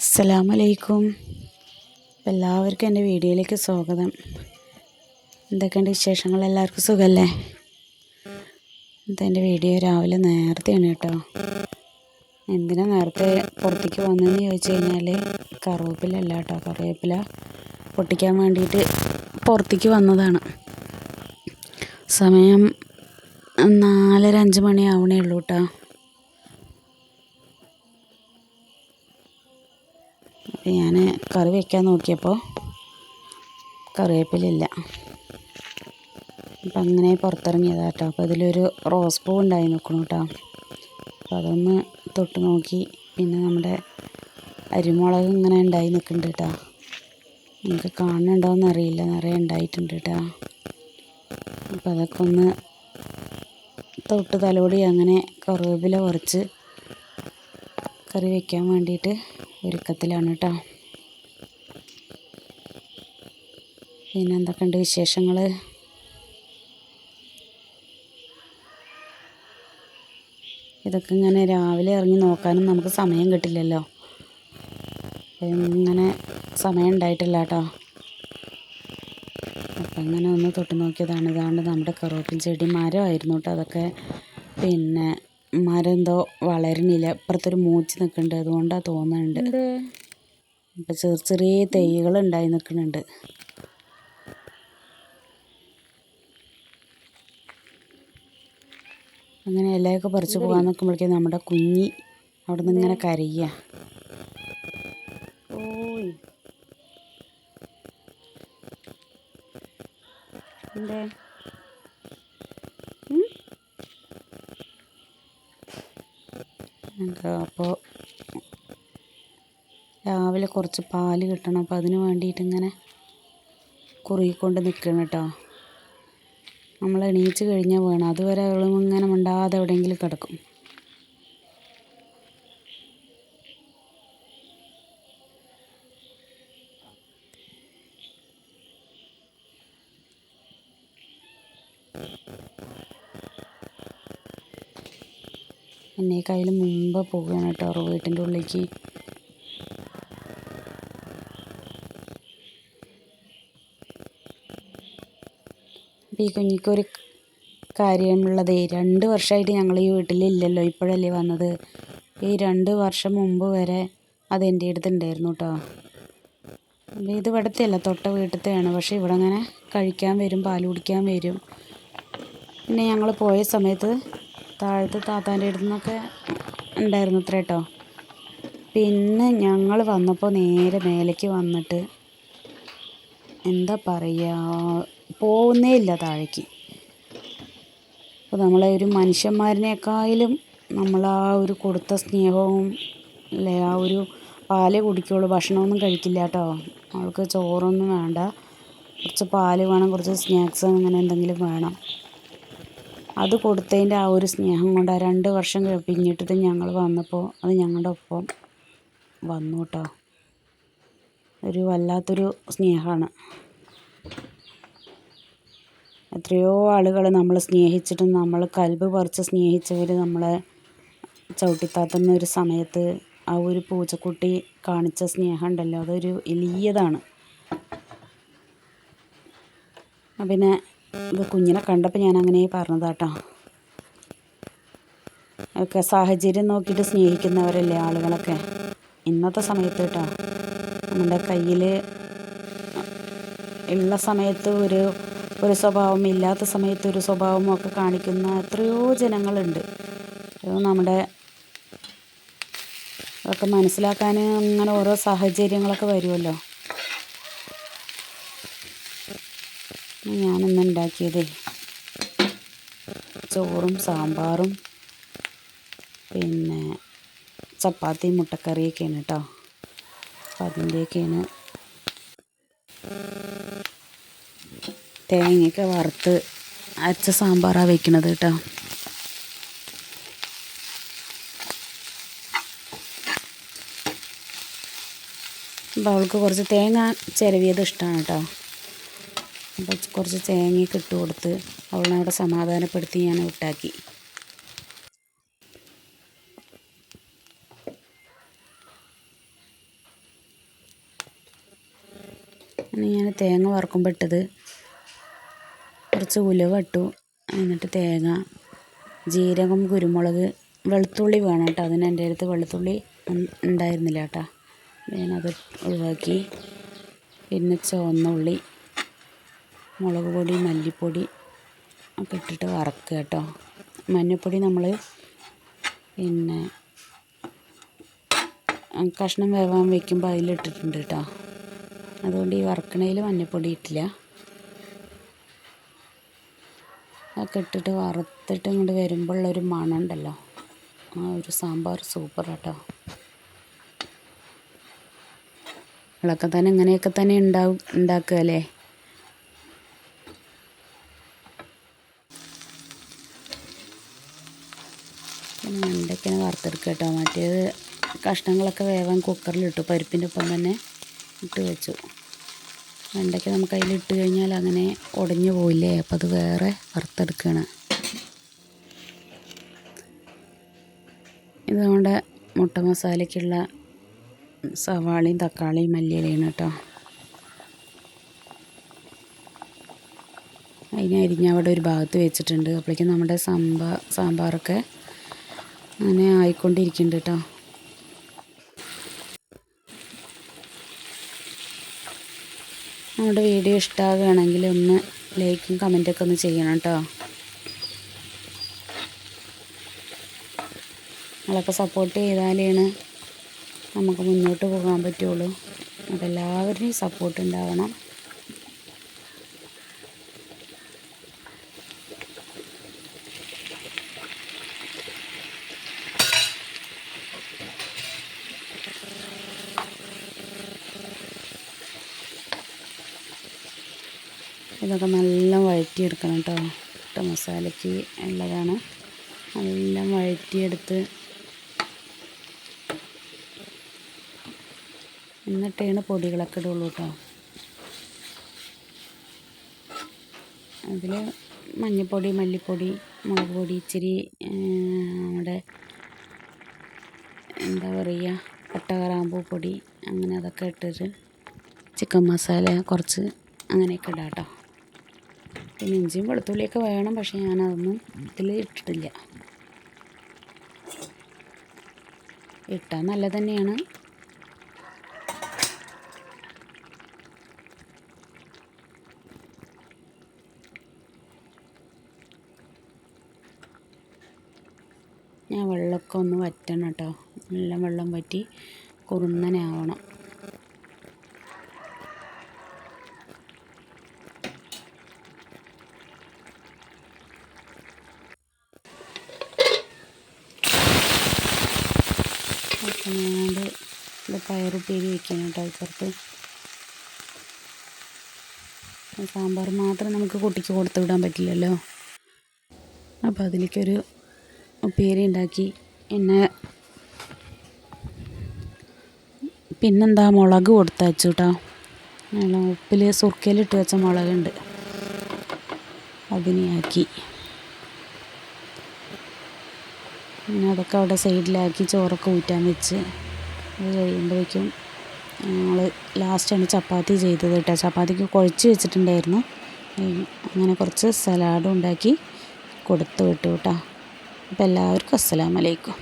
അസ്സലാമലൈക്കും. എല്ലാവർക്കും എന്റെ വീഡിയോയിലേക്ക് സ്വാഗതം. എന്തൊക്കെയുണ്ട് വിശേഷങ്ങൾ? എല്ലാവർക്കും സുഖമല്ലേ എന്റെ വീഡിയോ രാവിലെ നേരത്തെയാണ് കേട്ടോ. എന്തിനാ നേരത്തെ പുറത്തേക്ക് വന്നതെന്ന് ചോദിച്ചു കഴിഞ്ഞാൽ കറിവേപ്പില അല്ല കേട്ടോ. കറിവേപ്പില പൊട്ടിക്കാൻ വേണ്ടിയിട്ട് പുറത്തേക്ക് വന്നതാണ്. സമയം നാലര അഞ്ച് മണി ആവണേ ഉള്ളൂ കേട്ടോ. അപ്പം ഞാൻ കറി വയ്ക്കാൻ നോക്കിയപ്പോൾ കറിവേപ്പിലില്ല. അപ്പം അങ്ങനെ പുറത്തിറങ്ങിയതാ കേട്ടോ അപ്പോൾ ഇതിലൊരു റോസ് പൂ ഉണ്ടായി നിൽക്കണം കേട്ടോ അപ്പോൾ അതൊന്ന് തൊട്ട് നോക്കി. പിന്നെ നമ്മുടെ അരിമുളക് ഇങ്ങനെ ഉണ്ടായി നിൽക്കുന്നുണ്ട് കേട്ടോ നമുക്ക് കാണുന്നുണ്ടോയെന്ന് അറിയില്ല. നിറയെ ഉണ്ടായിട്ടുണ്ട് കേട്ടോ അപ്പോൾ അതൊക്കെ ഒന്ന് തൊട്ട് തലോടി അങ്ങനെ കറിവേപ്പില കുറച്ച് കറി വയ്ക്കാൻ വേണ്ടിയിട്ട് ഒരുക്കത്തിലാണ് കേട്ടോ പിന്നെ എന്തൊക്കെയുണ്ട് വിശേഷങ്ങൾ ഇതൊക്കെ ഇങ്ങനെ രാവിലെ ഇറങ്ങി നോക്കാനും നമുക്ക് സമയം കിട്ടില്ലല്ലോ. ഇങ്ങനെ സമയം ഉണ്ടായിട്ടില്ല കേട്ടോ അപ്പം ഇങ്ങനെ ഒന്ന് തൊട്ട് നോക്കിയതാണ്. ഇതാണ്ട് നമ്മുടെ കറുവപ്പിൻ ചെടി മരമായിരുന്നു കേട്ടോ അതൊക്കെ. പിന്നെ മരം എന്തോ വളരുന്നില്ല ഇപ്പുറത്തൊരു മൂച്ച് നിൽക്കുന്നുണ്ട് അതുകൊണ്ടാണ് തോന്നുന്നുണ്ട് അപ്പം ചെറിയ ചെറിയ തൈകൾ ഉണ്ടായി നിൽക്കുന്നുണ്ട് അങ്ങനെ ഇലയൊക്കെ പറിച്ചു പോകാൻ നിൽക്കുമ്പോഴേക്കും നമ്മുടെ കുഞ്ഞി അവിടെ നിന്ന് ഇങ്ങനെ കരയുക ഓയ്. എന്തേ? അപ്പോൾ രാവിലെ കുറച്ച് പാൽ കിട്ടണം. അപ്പോൾ അതിന് വേണ്ടിയിട്ട് ഇങ്ങനെ കുറുകിക്കൊണ്ട് നിൽക്കണം കേട്ടോ നമ്മൾ എണീച്ച് കഴിഞ്ഞാൽ വേണം. അതുവരെ അവളും ഇങ്ങനെ മിണ്ടാതെ എവിടെയെങ്കിലും കിടക്കും. എന്നേക്കാളും മുമ്പ് പോവുകയാണ് കേട്ടോ അവർ വീട്ടിന്റെ ഉള്ളിലേക്ക്. ഈ കുഞ്ഞിക്കൊരു കാര്യമുള്ളതേ രണ്ട് വർഷമായിട്ട് ഞങ്ങൾ ഈ വീട്ടിലില്ലല്ലോ ഇപ്പോഴല്ലേ വന്നത്. ഈ രണ്ട് വർഷം മുമ്പ് വരെ അതെന്റെ അടുത്തുണ്ടായിരുന്നു കേട്ടോ. ഇത് ഇവിടത്തെയല്ല തൊട്ട വീട്ടിലത്തെയാണ്. പക്ഷേ ഇവിടെ അങ്ങനെ കഴിക്കാൻ വരും പാൽ കുടിക്കാൻ വരും. പിന്നെ ഞങ്ങൾ പോയ സമയത്ത് താഴത്ത് താത്താന്റെ അടുത്തു നിന്നൊക്കെ ഉണ്ടായിരുന്നു അത്ര കേട്ടോ പിന്നെ ഞങ്ങൾ വന്നപ്പോൾ നേരെ മേലേക്ക് വന്നിട്ട് എന്താ പറയുക പോകുന്നേ ഇല്ല താഴേക്ക്. അപ്പോൾ നമ്മളെ ഒരു മനുഷ്യന്മാരിനേക്കാളും നമ്മൾ ആ ഒരു കൊടുത്ത സ്നേഹവും അല്ലേ ആ ഒരു പാൽ കുടിക്കുള്ളൂ ഭക്ഷണമൊന്നും കഴിക്കില്ല കേട്ടോ അവൾക്ക് ചോറൊന്നും വേണ്ട. കുറച്ച് പാൽ വേണം കുറച്ച് സ്നാക്സ് അങ്ങനെ എന്തെങ്കിലും വേണം. അത് കൊടുത്തതിന്റെ ആ ഒരു സ്നേഹം കൊണ്ട് ആ രണ്ട് വർഷം പിന്നിട്ടിട്ട് ഞങ്ങൾ വന്നപ്പോൾ അത് ഞങ്ങളുടെ ഒപ്പം വന്നു കേട്ടോ. ഒരു വല്ലാത്തൊരു സ്നേഹമാണ്. എത്രയോ ആളുകൾ നമ്മൾ സ്നേഹിച്ചിട്ടും നമ്മൾ കൽബ് പറിച്ച് സ്നേഹിച്ചവർ നമ്മളെ ചവിട്ടിത്താത്തുന്ന ഒരു സമയത്ത് ആ ഒരു പൂച്ചക്കുട്ടി കാണിച്ച സ്നേഹം ഉണ്ടല്ലോ അതൊരു വലിയതാണ് പിന്നെ ഇത് കുഞ്ഞിനെ കണ്ടപ്പോൾ ഞാൻ അങ്ങനെ പറഞ്ഞതാട്ടോ. ഒക്കെ സാഹചര്യം നോക്കിയിട്ട് സ്നേഹിക്കുന്നവരല്ലേ ആളുകളൊക്കെ? ഇന്നത്തെ സമയത്ത് കേട്ടോ നമ്മുടെ കയ്യിൽ ഉള്ള സമയത്ത് ഒരു ഒരു സ്വഭാവം ഇല്ലാത്ത സമയത്ത് ഒരു സ്വഭാവം ഒക്കെ കാണിക്കുന്ന എത്രയോ ജനങ്ങളുണ്ട്. നമ്മുടെ അതൊക്കെ മനസ്സിലാക്കാൻ അങ്ങനെ ഓരോ സാഹചര്യങ്ങളൊക്കെ വരുമല്ലോ. ഞാനിന്ന് ഉണ്ടാക്കിയതേ ചോറും സാമ്പാറും പിന്നെ ചപ്പാത്തി മുട്ടക്കറിയൊക്കെയാണ് കേട്ടോ. അപ്പം അതിന്റെയൊക്കെയാണ് തേങ്ങയൊക്കെ വറുത്ത് അരച്ച സാമ്പാറാണ് വെക്കണത് കേട്ടോ. അപ്പോൾ അവൾക്ക് കുറച്ച് തേങ്ങ ചിരവിയത് ഇഷ്ടമാണ് കേട്ടോ. അപ്പോൾ കുറച്ച് തേങ്ങയൊക്കെ ഇട്ട് കൊടുത്ത് അവളെ അവിടെ സമാധാനപ്പെടുത്തി ഞാൻ വിട്ടാക്കി. ഞാൻ തേങ്ങ വറുക്കുമ്പോൾ ഇട്ടത് കുറച്ച് ഉലുവ ഇട്ടു. എന്നിട്ട് തേങ്ങ ജീരകം കുരുമുളക് വെളുത്തുള്ളി വേണം കേട്ടോ. അതിന് എന്റെ അടുത്ത് വെളുത്തുള്ളി ഉണ്ടായിരുന്നില്ല കേട്ടോ. ഞാനത് ഒഴിവാക്കി. പിന്നെ ചുവന്ന ഉള്ളി. മുളക് പൊടി മല്ലിപ്പൊടി ഒക്കെ ഇട്ടിട്ട് വറക്കുക കേട്ടോ. മഞ്ഞൾപ്പൊടി നമ്മൾ പിന്നെ കഷ്ണം വേവാൻ വെക്കുമ്പോൾ അതിലിട്ടിട്ടുണ്ട് കേട്ടോ. അതുകൊണ്ട് ഈ വറക്കണയിൽ മഞ്ഞൾപ്പൊടി ഇട്ടില്ല. അതൊക്കെ ഇട്ടിട്ട് വറുത്തിട്ട് ഇങ്ങോട്ട് വരുമ്പോഴുള്ളൊരു മണം ഉണ്ടല്ലോ ആ ഒരു സാമ്പാർ സൂപ്പർ കേട്ടോ നിങ്ങളൊക്കെ തന്നെ ഇങ്ങനെയൊക്കെ തന്നെ ഉണ്ടാവും ഉണ്ടാക്കുക അല്ലേ? പിന്നെ വെണ്ടയ്ക്കനെ വറുത്തെടുക്കുക കേട്ടോ മറ്റേത് കഷ്ണങ്ങളൊക്കെ വേവാൻ കുക്കറിലിട്ടു പരിപ്പിന്റെ ഒപ്പം തന്നെ ഇട്ട് വെച്ചു. വെണ്ടയ്ക്ക നമുക്ക് അതിലിട്ട് കഴിഞ്ഞാൽ അങ്ങനെ ഉടഞ്ഞു പോയില്ലേ? അപ്പം അത് വേറെ വറുത്തെടുക്കുകയാണ്. ഇത് നമ്മുടെ മുട്ട മസാലയ്ക്കുള്ള സവാളയും തക്കാളിയും മല്ലിയിലയാണ് കേട്ടോ അതിനെ അരിഞ്ഞ് അവിടെ ഒരു ഭാഗത്ത് വെച്ചിട്ടുണ്ട്. അപ്പോഴേക്കും നമ്മുടെ സാമ്പാർ സാമ്പാറൊക്കെ അങ്ങനെ ആയിക്കൊണ്ടിരിക്കുന്നുണ്ട് കേട്ടോ നമ്മുടെ വീഡിയോ ഇഷ്ടമാകുകയാണെങ്കിൽ ഒന്ന് ലൈക്കും കമന്റൊക്കെ ഒന്ന് ചെയ്യണം കേട്ടോ നിങ്ങളൊക്കെ സപ്പോർട്ട് ചെയ്താലാണ് നമുക്ക് മുന്നോട്ട് പോകാൻ പറ്റുള്ളൂ. അപ്പോൾ എല്ലാവരുടെയും സപ്പോർട്ട് ഉണ്ടാവണം. ഇതൊക്കെ നല്ല വഴറ്റിയെടുക്കണം കേട്ടോ. ഇട്ട മസാലയ്ക്ക് ഉള്ളതാണ്. നല്ല വഴറ്റിയെടുത്ത് എന്നിട്ടാണ് പൊടികളൊക്കെ ഇടുള്ളൂ കേട്ടോ. അതിൽ മഞ്ഞൾപ്പൊടി മല്ലിപ്പൊടി മുളക് പൊടി ഇച്ചിരി നമ്മുടെ എന്താ പറയുക പട്ട കറാമ്പൂ പൊടി അങ്ങനെ അതൊക്കെ ഇട്ടിട്ട് ചിക്കൻ മസാല കുറച്ച് അങ്ങനെയൊക്കെ ഇടാം കേട്ടോ. പിന്നെ ഇഞ്ചിയും വെളുത്തുള്ളിയൊക്കെ വേണം പക്ഷേ ഞാനതൊന്നും ഇതിൽ ഇട്ടിട്ടില്ല. ഇട്ടാൽ നല്ല തന്നെയാണ്. ഞാൻ വെള്ളമൊക്കെ ഒന്ന് വറ്റണം കേട്ടോ. നല്ല വെള്ളം വറ്റി കുറുന്നനാവണം ഞാനത് ഇത് പയറുപ്പേരി വയ്ക്കണം കേട്ടോ ഇപ്പുറത്ത്. സാമ്പാർ മാത്രം നമുക്ക് കുട്ടിക്ക് കൊടുത്തു വിടാൻ പറ്റില്ലല്ലോ. അപ്പോൾ അതിലേക്കൊരു ഉപ്പേരി ഉണ്ടാക്കി. എന്നെ പിന്നെന്താ മുളക് കൊടുത്തയച്ചു കേട്ടോ. ഉപ്പിൽ സുർക്കയിലിട്ട് വെച്ച മുളകുണ്ട്. അതിനെ പിന്നെ അതൊക്കെ അവിടെ സൈഡിലാക്കി ചോറൊക്കെ ഊറ്റാൻ വെച്ച് അത് കഴിയുമ്പോഴേക്കും ഞങ്ങൾ ലാസ്റ്റാണ് ചപ്പാത്തി ചെയ്തത് കേട്ടോ. ചപ്പാത്തിക്ക് കുഴച്ച് വെച്ചിട്ടുണ്ടായിരുന്നു. അങ്ങനെ കുറച്ച് സലാഡും ഉണ്ടാക്കി കൊടുത്തു വിട്ടു കേട്ടോ. അപ്പോൾ എല്ലാവർക്കും അസ്സലാമലൈക്കും